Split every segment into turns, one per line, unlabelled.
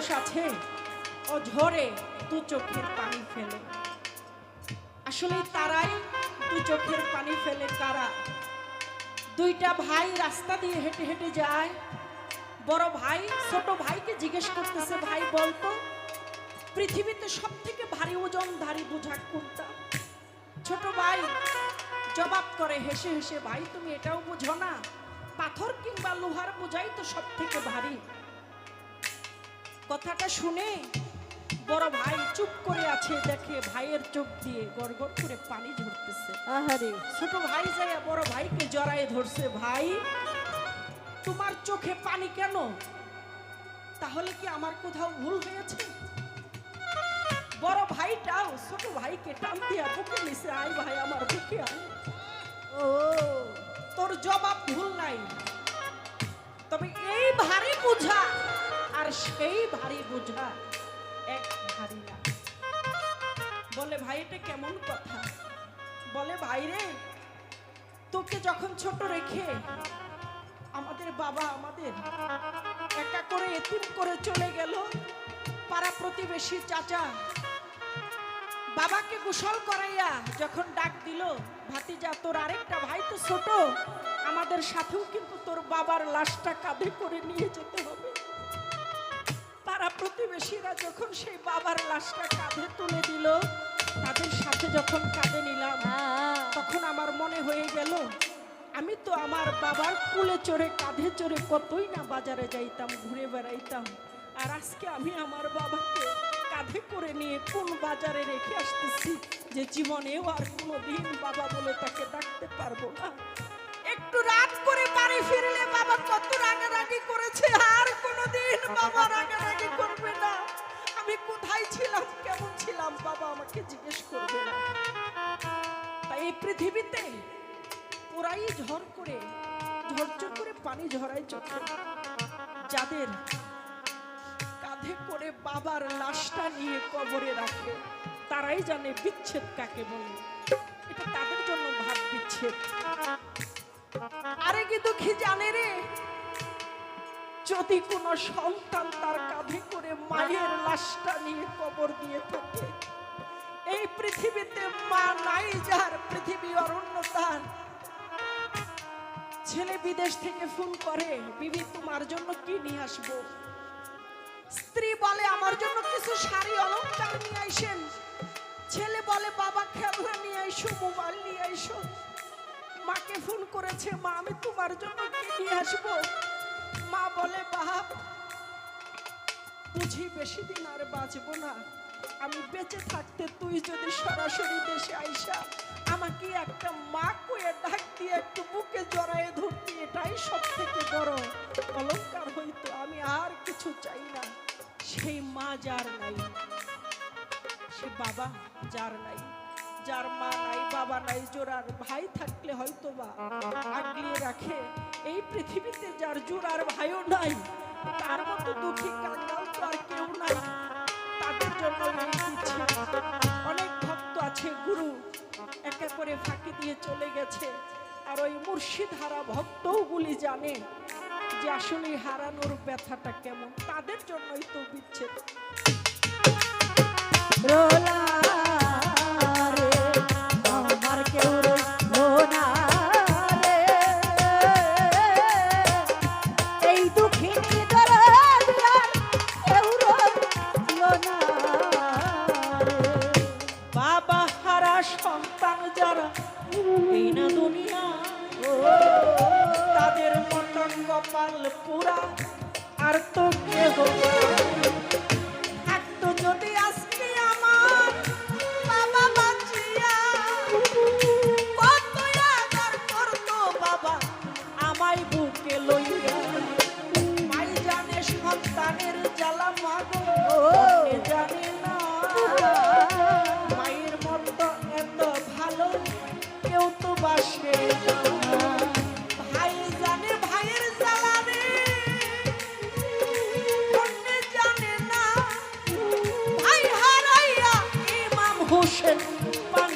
মানুষ আছে ও ঝরে দু চোখের পানি ফেলে। আসলে তারাই দু চোখের পানি ফেলে কারা? দুইটা ভাই রাস্তা দিয়ে হেঁটে হেঁটে যায়। বড় ভাই ছোট ভাইকে জিজ্ঞেস করতেছে, ভাই, বলতো, পৃথিবীতে সব থেকে ভারী ওজনধারী বোঝা কোনটা? ছোট ভাই জবাব করে, হেসে হেসে, ভাই, তুমি এটাও বুঝো না। পাথর কিংবা লোহার বোঝাই তো সব থেকে ভারী। কথাটা শুনে বড় ভাই চুপ করে আছে দেখে ভাইয়ের চোখ দিয়ে গড়গড় করে পানি ঝরতেছে।
আহারে।
ছোট ভাই যায় বড় ভাইকে জড়ায় ধরছে ভাই তোমার চোখে পানি কেন? তাহলে কি আমার কোথাও ভুল হয়েছে? বড় ভাইটাও ছোট ভাইকে টান দিয়া বুকে নিছে আয় ভাই আমার বুকে আয়।
ও।
তোর জবাব ভুল নাই। তবে এই ভারী বোঝা আর সেই ভারী বোঝা এক ভারী না। বলে, ভাই, এটা কেমন কথা? বলে, ভাই রে, তোকে যখন ছোট রেখে আমাদের বাবা আমাদের একা করে এতিম করে চলে গেল পাড়া প্রতিবেশী চাচা, বাবাকে গোসল করাইয়া যখন ডাক দিল, ভাতিজা, তোর আরেকটা ভাই তো ছোট, আমাদের সাথেও কিন্তু তোর বাবার লাশটা কাঁধে করে নিয়ে যেতে হবে পাড়া প্রতিবেশীরা যখন সেই বাবার লাশটা কাঁধে তুলে দিল, তাদের সাথে যখন কাঁধে নিলাম, তখন আমার মনে হয়ে গেল, আমি তো আমার বাবার কুলে চড়ে, কাঁধে চড়ে কতই না বাজারে যাইতাম, ঘুরে বেড়াইতাম। আর আজকে আমি আমার বাবাকে কাঁধে করে নিয়ে কোন বাজারে রেখে আসতেছি, যে জীবনেও আর কোনোদিন বাবা বলে তাকে ডাকতে পারব না। একটু রাত করে বাড়ি ফিরলে বাবা কত রাগারাগি করেছে, আর কোনোদিন বাবা রাগারাগি করবে না। আমি কোথায় ছিলাম, কেমন ছিলাম, বাবা আমাকে জিজ্ঞেস করবে না। এই পৃথিবীতে ওরাই ঝড় করে, ঝরঝর করে পানি ঝরায় চোখে। যাদের কাঁধে করে বাবার লাশটা নিয়ে কবরে রাখে, তারাই জানে বিচ্ছেদ কাকে বলে। এটা তাদের জন্য ভাব বিচ্ছেদ আরে কি দুঃখী জানে রে? যদি কোনো সন্তান তার কাঁধে করে মায়ের লাশটা নিয়ে কবর দিয়ে থাকে, এই পৃথিবীতে মা নাই যার, পৃথিবী অরণ্য তার। ছেলে বিদেশ থেকে ফোন করে, বিবি, তোমার জন্য কি নিয়ে আসব? স্ত্রী বলে, আমার জন্য কিছু শাড়ি অলংকার নিয়ে আইসেন। ছেলে বলে, বাবা, খেলনা নিয়ে আইসো, মোবাইল নিয়ে আইসো। মাকে ফোন করেছে, মা, আমি তোমার জন্য কি আসব? মা বলে, বাপ, বুঝি বেশি দিন আর বাঁচবো না। আমি বেঁচে থাকতে তুই যদি সরাসরি দেশে আইসা, আমাকে একটা মা কয়ে ডাক দিয়ে একটু বুকে জড়ায়ে ধরতি, এটাই সব থেকে বড় অলংকার হইতো। আমি আর কিছু চাই না। সেই মা যার নাই, সে বাবা যার নাই। যার মা নাই, বাবা নাই ভাই থাকলে হয়তো বা আগলিয়ে রাখে। এই পৃথিবীতে যার ভাইও নাই, তার মতো দুঃখী কাঙ্গাল তো আর কেউ নাই। তাদের জন্য অনেক ভক্ত আছে, গুরু, একা করে ফাঁকি দিয়ে চলে গেছে। আর ওই মুর্শিদ ভক্তগুলি জানে যে আসলে হারানোর ব্যথাটা কেমন, তাদের জন্যই তো বিচ্ছেদ।
রোলা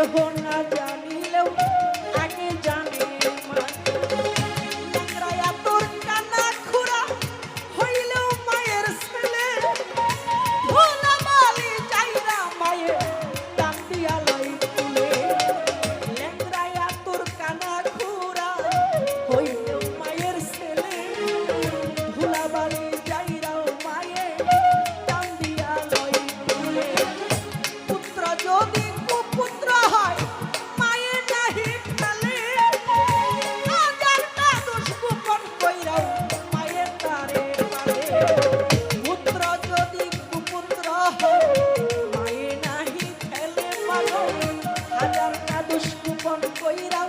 the mejor কইরাও